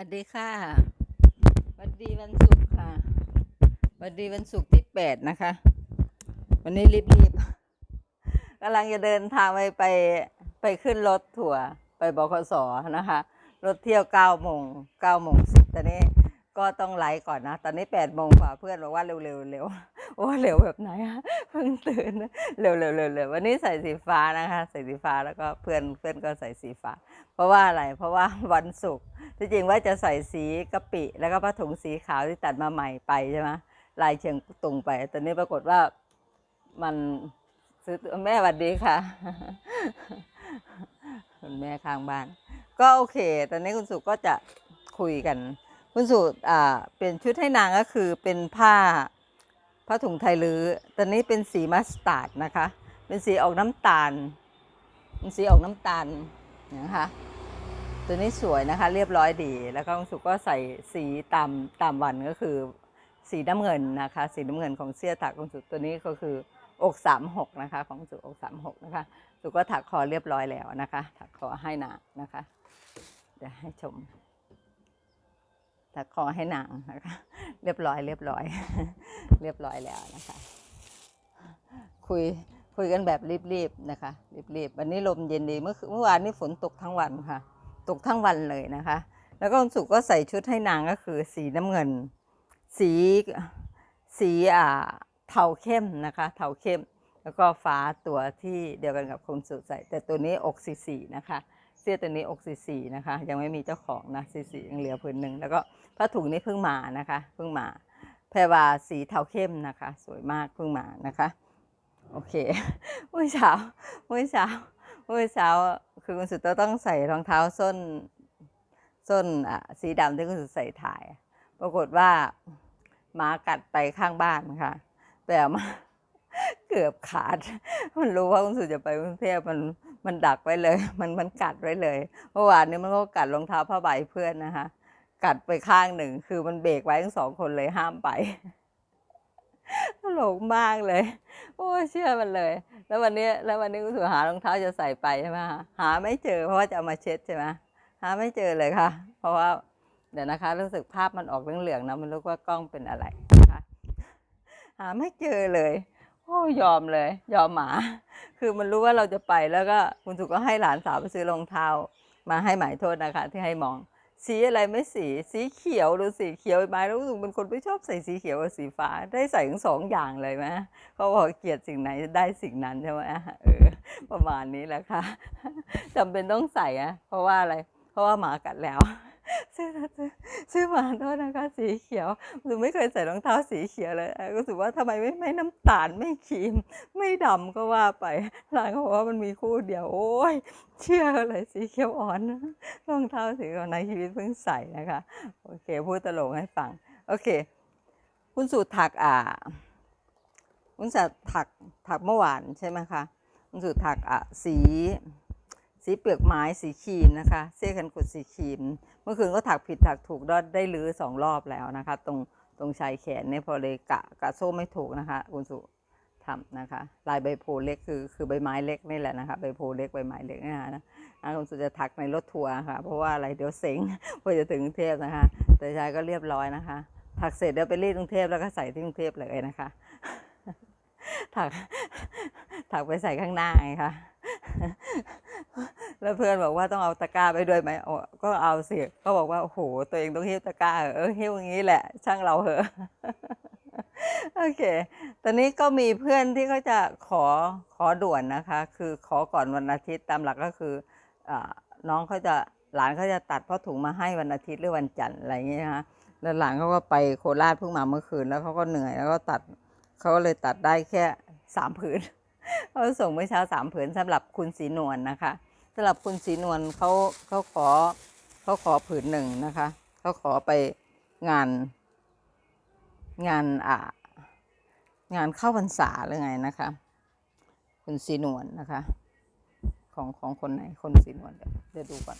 วัสดีค่ะสวัสดีวันศุกร์ค่ะสวัสดีวันศุกร์ที่แปดนะคะ วันนี้รีบๆกำลังจะเดินทางไปไปไปขึ้นรถถั่วไปบขสนะคะ รถเที่ยวเก้าโมงเก้าโมงสิบตอนนี้ ก็ต้องไลฟ์ก่อนนะ ตอนนี้แปดโมงกว่าเพื่อนบอกว่าเร็วๆเร็วโอ้เร็วแบบไหนอะเพิ่งตื่นนะเร็วๆเร็วๆเร็ววันนี้ใส่สีฟ้านะคะ ใส่สีฟ้าแล้วก็เพื่อนเพื่อนก็ใส่สีฟ้า เพราะว่าอะไรเพราะว่าวันศุกร์ที่จริงว่าจะใส่สีกะปิ แล้วก็ผ้าถุงสีขาวที่ตัดมาใหม่ไปใช่ไหมลายเชียงตุงไป ตอนนี้ปรากฏว่ามันซื้อแม่สวัสดีค่ะคุณแม่ข้างบ้าน ก็โอเค ตอนนี้คุณสุก็จะคุยกัน คุณสุอ่าเป็นชุดให้นางก็คือเป็นผ้าผ้าถุงไทยลื้อตอนนี้เป็นสีมัสตาร์ดนะคะ เป็นสีออกน้ำตาลเป็นสีออกน้ำตาลนะคะ ตัวนี้สวยนะคะ เรียบร้อยดี แล้วก็คุณสุก็ใส่สีตามตามวันก็คือ สีน้ำเงินนะคะ สีน้ำเงินของเสื้อถักของสุตัวนี้ก็คืออกสามหกนะคะของสุอกสามหกนะคะ สุก็ถักคอเรียบร้อยแล้วนะคะ ถักคอให้นางนะคะเดี๋ยวให้ชม ถักคอให้นางนะคะ เรียบร้อยเรียบร้อย เรียบร้อยแล้วนะคะ คุยคุยกันแบบรีบๆนะคะรีบๆวันนี้ลมเย็นดีเมื่อเมื่อวานนี้ฝนตกทั้งวันค่ะ ตกทั้งวันเลยนะคะ แล้วก็คุณสุก็ใส่ชุดให้นางก็คือสีน้ำเงิน สีสีอ่าเทาเข้มนะคะ เทาเข้ม แล้วก็ฟ้าตัวที่เดียวกันกับคุณสุใส่ แต่ตัวนี้อกสีสีนะคะ เสื้อตัวนี้อกสีสีนะคะ ยังไม่มีเจ้าของนะสีสียังเหลือผืนหนึ่งแล้วก็ผ้าถุงนี้เพิ่งมานะคะเพิ่งมาแพรวาสีเทาเข้มนะคะ สวยมากเพิ่งมานะคะ โอเคเมื่อเช้าเมื่อเช้าเมื่อเช้าคือคุณสุดต้องใส่รองเท้าส้นส้นอะสีดำที่คุณสุดใส่ถ่าย ปรากฏว่าหมากัดไปข้างบ้านค่ะแต่มา เกือบขาด มันรู้ว่าคุณสุจะไปกรุงเทพมันมันดักไว้เลย มันมันกัดไว้เลยเมื่อวานนี้มันก็กัดรองเท้าผ้าใบเพื่อนนะคะ กัดไปข้างหนึ่งคือมันเบรกไว้ทั้งสองคนเลยห้ามไปตลกมากเลย โอ้เชื่อมันเลย แล้ววันนี้แล้ววันนี้คุณสุหารองเท้าจะใส่ไปใช่ไหมคะหาไม่เจอเพราะว่าจะเอามาเช็ดใช่ไหมหาไม่เจอเลยค่ะ เพราะว่าเดี๋ยวนะคะ รู้สึกภาพมันออกเหลืองๆนะมันรู้ว่ากล้องเป็นอะไรนะคะหาไม่เจอเลย โอ้ยอมเลย ยอมหมา คือมันรู้ว่าเราจะไปแล้วก็คุณสุก็ให้หลานสาวไปซื้อรองเท้า มาให้หมายโทษนะคะ ที่ให้มอง สีอะไรไม่สี สีเขียวหรือสีเขียวไม้แล้วรู้สึกเป็นคนไม่ชอบใส่สีเขียวกับสีฟ้าได้ใส่ทั้งสองอย่างเลยไหมเขาบอกเกลียดสิ่งไหนได้สิ่งนั้นใช่ไหมเออประมาณนี้แหละค่ะจำเป็นต้องใส่อะเพราะว่าอะไร เพราะว่าหมากัดแล้ว ซื้อซื้อซื้อหมาโทษนะคะสีเขียวหรือไม่เคยใส่รองเท้าสีเขียวเลยเออก็รู้สึกว่าทำไมไม่ไม่น้ำตาลไม่ครีม ไม่ดำก็ว่าไปหลานเขาบอกว่ามันมีคู่เดียวโอ้ยเชื่อเลยสีเขียวอ่อนรองเท้าสีเขียวในชีวิตเพิ่งใส่นะคะโอเคพูดตลกให้ฟังโอเค คุณสูตรถักอ่าคุณสูตรถักถักเมื่อวานใช่ไหมคะคุณสูตรถักอะสี สีเปลือกไม้สีครีมนะคะ เสื้อกันกุดสีครีม เมื่อคืนก็ถักผิดถักถูกได้ได้รื้อสองรอบแล้วนะคะ ตรงตรงชายแขนเนี่ยพอเลยกะกะโซ่ไม่ถูกนะคะ คุณสุทำนะคะ ลายใบโพเล็กคือคือใบไม้เล็กนี่แหละนะคะใบโพเล็กใบไม้เล็กนี่นะคะนะคุณสุจะถักในรถทัวร์ค่ะเพราะว่าอะไรเดี๋ยวเซ็งพอจะถึงกรุงเทพนะคะ แต่ชายก็เรียบร้อยนะคะ ถักเสร็จเดี๋ยวไปรีดกรุงเทพแล้วก็ใส่ที่กรุงเทพเลยนะคะ ถักถักไปใส่ข้างหน้าไงคะ แล้วเพื่อนบอกว่าต้องเอาตะกร้าไปด้วยไหมก็เอาสิเขาบอกว่าโอ้โหตัวเองต้องหิ้วตะกร้าเอเอหิ้วอย่างนี้แหละ ช่างเราเหอะโอเค ตอนนี้ก็มีเพื่อนที่เขาจะขอขอด่วนนะคะ คือขอก่อนวันอาทิตย์ตามหลักก็คืออน้องเขาจะหลานเขาจะตัดผ้าถุงมาให้วันอาทิตย์หรือวันจันทร์อะไรอย่างเงี้ยนะคะแล้วหลานเขาก็ไปโคราชเพิ่งมาเมื่อคืนแล้วเขาก็เหนื่อยแล้วก็ตัดเขาก็เลยตัดได้แค่สามผืนเขาส่งเมื่อเช้าสามผืนสำหรับคุณสีนวลนะคะ สำหรับคุณสีนวลเขาเขาขอเขาขอผืนหนึ่งนะคะเขาขอไปงาน งานอ่างานเข้าพรรษาหรือไงนะคะ คุณสีนวลนะคะ ของของคนไหนคนสีนวลเดี๋ยวเดี๋ยวดูก่อน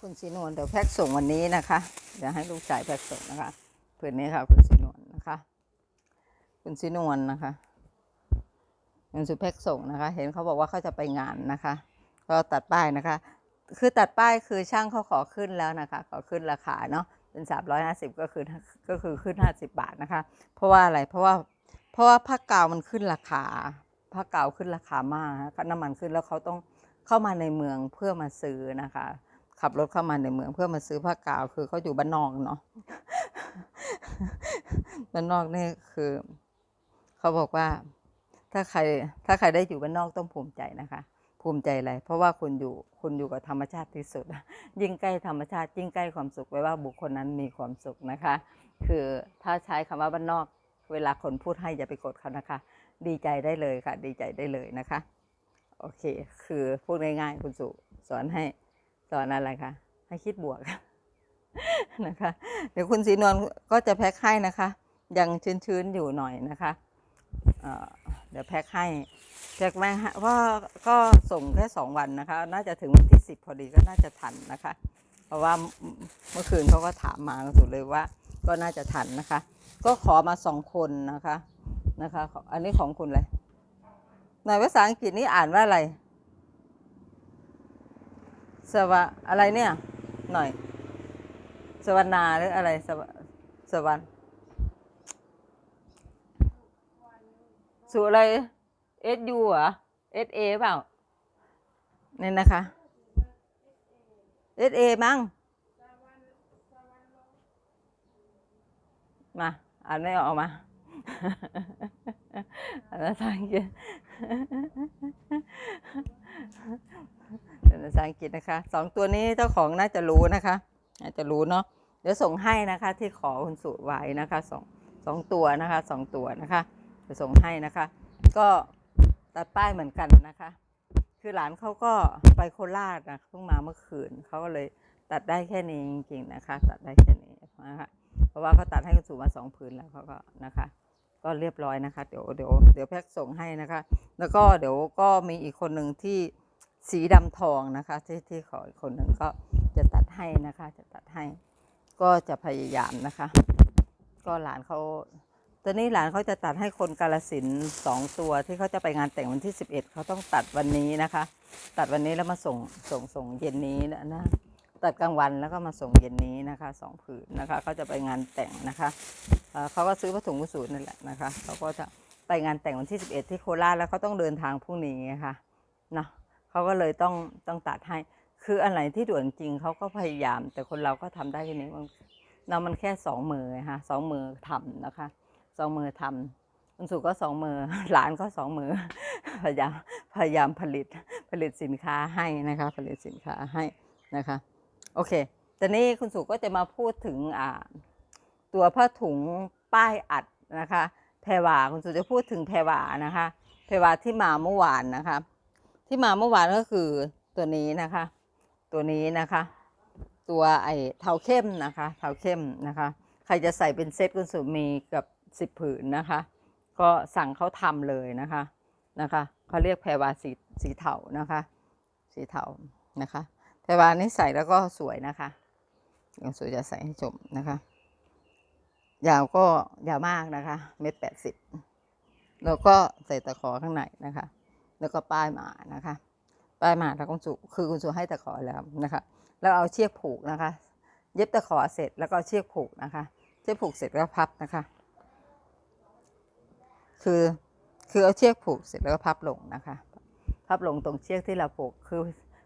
คุณสีนวลเดี๋ยวแพ็กส่งวันนี้นะคะเดี๋ยวให้ลูกชายแพ็กส่งนะคะผืนนี้ค่ะ คุณสีนวลนะคะ คุณสีนวลนะคะ เงินสุแพ็กส่งนะคะ เห็นเขาบอกว่าเขาจะไปงานนะคะ ก็ตัดป้ายนะคะ คือตัดป้ายคือช่างเขาขอขึ้นแล้วนะคะ ขอขึ้นราคาเนาะเป็นสามร้อยห้าสิบก็คือก็คือขึ้นห้าสิบบาทนะคะ เพราะว่าอะไรเพราะว่าเพราะว่าผ้ากาวมันขึ้นราคาผ้ากาวขึ้นราคามากนะคะน้ำมันขึ้นแล้วเขาต้องเข้ามาในเมืองเพื่อมาซื้อนะคะ ขับรถเข้ามาในเมืองเพื่อมาซื้อผ้ากาวคือเขาอยู่บ้านนอกเนาะบ้านนอกนี่คือ เขาบอกว่า ถ้าใครถ้าใครได้อยู่บ้านนอกต้องภูมิใจนะคะ ภูมิใจอะไรเพราะว่าคุณอยู่คุณอยู่กับธรรมชาติที่สุด ยิ่งใกล้ธรรมชาติยิ่งใกล้ความสุขไว้ว่าบุคคลนั้นมีความสุขนะคะ คือถ้าใช้คำว่าบ้านนอก เวลาคนพูดให้อย่าไปกดเขานะคะ ดีใจได้เลยค่ะ ดีใจได้เลยนะคะ โอเค คือพูดง่ายๆคุณสุสอนให้สอนอะไรคะให้คิดบวกนะคะ เดี๋ยวคุณศรีนวลก็จะแพ็คให้นะคะ ยังชื้นๆอยู่หน่อยนะคะ เดี๋ยวแพ็คให้แพ็คม่ให้เพราะก็ส่งแค่สองวันนะคะ น่าจะถึงวันที่สิบพอดีก็น่าจะทันนะคะ เพราะว่าเมื่อคืนเขาก็ถามมาสุดเลยว่า ก็น่าจะทันนะคะ ก็ขอมาสองคนนะคะนะคะ อันนี้ของคุณเลยในภาษาอังกฤษนี่อ่านว่าอะไรสวะอะไรเนี่ย หน่อย สวนาหรืออะไรสวสวรรค์ สุอะไรเอสยูเหรอเอสเปล่าเนี่ยนะคะเอสเอมั้งมาอ่านไม่ออกมาอ่านภาษาอังกฤษเป็นภาษาอังกฤษนะคะสองตัวนี้เจ้าของน่าจะรู้นะคะน่าจะรู้เนาะเดี๋ยวส่งให้นะคะที่ขอคุณสุไว้นะคะสองสองตัวนะคะสองตัวนะคะ จะส่งให้นะคะ ก็ตัดป้ายเหมือนกันนะคะ คือหลานเขาก็ไปโคราชนะเพิ่งมาเมื่อคืนเขาก็เลยตัดได้แค่นี้จริงๆนะคะ ตัดได้แค่นี้นะคะเพราะว่าเขาตัดให้คุณสุมาสองผืนแล้วเขาก็นะคะ ก็เรียบร้อยนะคะ เดี๋ยวเดี๋ยวเดี๋ยวแพ็กส่งให้นะคะ แล้วก็เดี๋ยวก็มีอีกคนหนึ่งที่สีดำทองนะคะ ที่ที่ขออีกคนหนึ่งก็จะตัดให้นะคะ จะตัดให้ ก็จะพยายามนะคะ ก็หลานเขา ตอนนี้หลานเขาจะตัดให้คนกาลสินสองตัวที่เขาจะไปงานแต่งวันที่ 11 เขาต้องตัดวันนี้นะคะ ตัดวันนี้แล้วมาส่งส่งส่งเย็นนี้นะตัดกลางวันแล้วก็มาส่งเย็นนี้นะคะสองผืนนะคะเขาจะไปงานแต่งนะคะเเขาก็ซื้อผ้าถุงกุศลนั่นแหละนะคะเขาก็จะไปงานแต่งวันที่ 11 ที่โคราชแล้วเขาต้องเดินทางพรุ่งนี้นะคะเนาะเขาก็เลยต้องต้องตัดให้ คืออันไหนที่ด่วนจริงเขาก็พยายาม แต่คนเราก็ทำได้แค่นี้มันเรามันแค่สองมือไงฮะสองมือทำนะคะ สองมือทำคุณสุก็สองมือ หลานก็สองมือ พยายามพยายามผลิตผลิตสินค้าให้นะคะ ผลิตสินค้าให้นะคะ โอเคตอนนี้คุณสุก็จะมาพูดถึงตัวผ้าถุงป้ายอัดนะคะแพรวาคุณสุจะพูดถึงแพรวานะคะแพรวาที่มาเมื่อวานนะคะ ที่มาเมื่อวานก็คือตัวนี้นะคะ ตัวนี้นะคะ ตัวไอ้เทาเข้มนะคะ เทาเข้มนะคะ ใครจะใส่เป็นเซตคุณสุมีกับ สิบผืนนะคะ ก็สั่งเขาทำเลยนะคะนะคะเขาเรียกแพรวาสีสีเทานะคะ สีเทานะคะแพรวานี่ใส่แล้วก็สวยนะคะเดี๋ยวสุจะใส่ให้ชมนะคะ ยาวก็ยาวมากนะคะเม็ดแปดสิบแล้วก็ใส่ตะขอข้างในนะคะ แล้วก็ป้ายหมานะคะ ป้ายหมาแล้วคุณสุคือคุณสุให้ตะขอแล้วนะคะ แล้วเอาเชือกผูกนะคะ เย็บตะขอเสร็จแล้วก็เชือกผูกนะคะ เชือกผูกเสร็จแล้วก็พับนะคะ คือคือเอาเชือกผูกเสร็จแล้วก็พับลงนะคะ พับลงตรงเชือกที่เราผูกคือ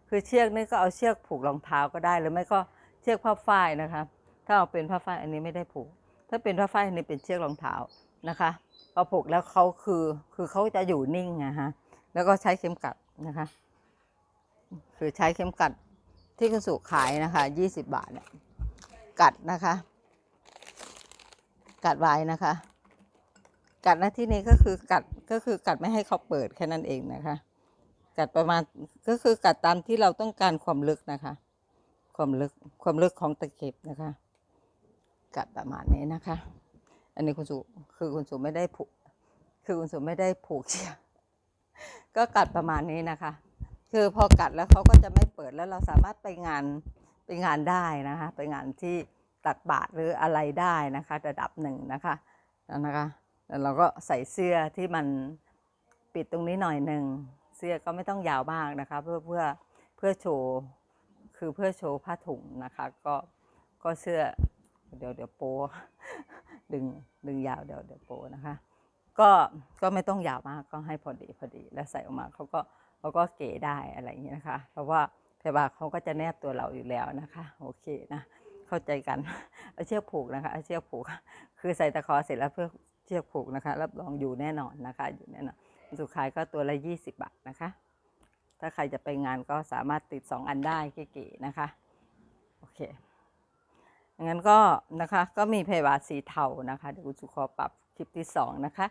คือเชือกนี่ก็เอาเชือกผูกรองเท้าก็ได้ หรือไม่ก็เชือกผ้าฝ้ายนะคะ ถ้าเอาเป็นผ้าฝ้ายอันนี้ไม่ได้ผูก ถ้าเป็นผ้าฝ้ายอันนี้เป็นเชือกรองเท้านะคะพอผูกแล้วเขาคือคือเขาจะอยู่นิ่งนะฮะแล้วก็ใช้เข็มกัดนะคะ คือใช้เข็มกัดที่คุณสุขายนะคะยี่สิบบาทเนี่ยกัดนะคะ กัดไว้นะคะ กัดหน้าที่นี้ก็คือกัดก็คือกัดไม่ให้เขาเปิดแค่นั้นเองนะคะ กัดประมาณก็คือกัดตามที่เราต้องการความลึกนะคะ ความลึกความลึกของตะเข็บนะคะ กัดประมาณนี้นะคะ อันนี้คุณสุคือคุณสุไม่ได้ผูกคือคุณสุไม่ได้ผูกเชือกก็กัดประมาณนี้นะคะ คือพอกัดแล้วเขาก็จะไม่เปิดแล้วเราสามารถไปงานไปงานได้นะคะ ไปงานที่ตักบาตรหรืออะไรได้นะคะ ระดับหนึ่งนะคะนะคะ แล้วเราก็ใส่เสื้อที่มันปิดตรงนี้หน่อยหนึ่งเสื้อก็ไม่ต้องยาวมากนะคะ เพื่อเพื่อเพื่อโชว์คือเพื่อโชว์ผ้าถุงนะคะ ก็ก็เสื้อเดี๋ยวเดี๋ยวโปดึงดึงยาวเดี๋ยวเดี๋ยวโปนะคะ ก็ก็ไม่ต้องยาวมากก็ให้พอดีพอดีแล้วใส่ออกมาเขาก็เขาก็เก๋ได้อะไรอย่างนี้นะคะ เพราะว่าพยาบาลเขาก็จะแนบตัวเราอยู่แล้วนะคะโอเคนะเข้าใจกันเอาเชือกผูกนะคะเอาเชือกผูก คือใส่ตะขอเสร็จแล้วเพื่อ เชือกผูกนะคะ รับรองอยู่แน่นอนนะคะ อยู่แน่นอนสุดท้ายก็ตัวละ 20 บาทนะคะ ถ้าใครจะไปงานก็สามารถติด 2 อันได้เก๋ๆนะคะ โอเคงั้นก็นะคะก็มีเพยบาทสีเทานะคะเดี๋ยวคุณสุขอปรับคลิปที่ 2 นะคะ